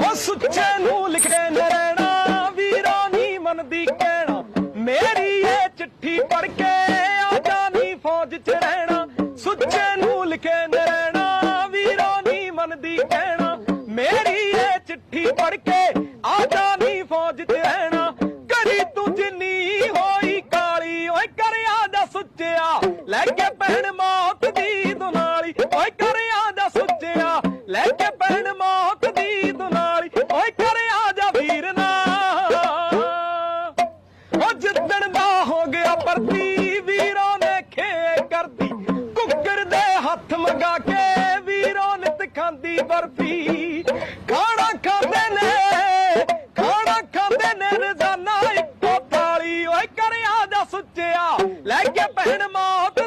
ਹੋ ਸੁੱਚੇ ਨੂੰ ਲਿਖੇ ਨਰਣਾ ਵੀਰਾਂ ਨਹੀਂ ਮੰਨਦੀ ਕਹਿਣਾ। ਮੇਰੀ ਇਹ ਚਿੱਠੀ ਪੜ ਕੇ ਆ ਜਾਨੀ ਫੌਜ 'ਚ ਰਹਿਣਾ। ਸੁੱਚੇ ਨੂੰ ਲਿਖੇ ਨਰਣਾ ਵੀਰਾਂ ਨਹੀਂ ਮੰਨਦੀ ਕਹਿਣਾ। ਮੇਰੀ ਇਹ ਚਿੱਠੀ ਪੜ ਕੇ ਆ ਜਾਨੀ ਫੌਜ 'ਚ ਰਹਿਣਾ। ਕਰੀ ਤੂੰ ਜਿੰਨੀ ਹੋਈ ਕਾਲੀ, ਓਏ ਕਰਿਆ ਦਾ ਸੁੱਚਿਆ। ਲੈ ਕੇ ਪਹਿਣ ਮੌਤ ਦੀ ਦੁਨਾਲੀ, ਓਏ ਕਰਿਆ ਦਾ ਸੁੱਚਿਆ। ਲੈ ਕੇ ਛੱਡਣ ਦਾ ਹੋ ਗਿਆ ਪਰਤੀ ਵੀਰੋ ਨੇ ਖੇ ਕਰਦੀ। ਕੁੱਕਰ ਦੇ ਹੱਥ ਮੰਗਾ ਕੇ ਵੀਰੋ ਨੇ ਖਾਂਦੀ ਬਰਫੀ। ਖਾਣਾ ਖਾਂਦੇ ਨੇ, ਖਾਣਾ ਖਾਂਦੇ ਨੇ, ਰਜ਼ਾਨਾ ਇੱਕੋ ਥਾਲੀ। ਓਏ ਕਰਿਆ ਦਾ ਸੁੱਚਿਆ, ਲੈ ਕੇ ਪਹਿਣ ਮੌਤ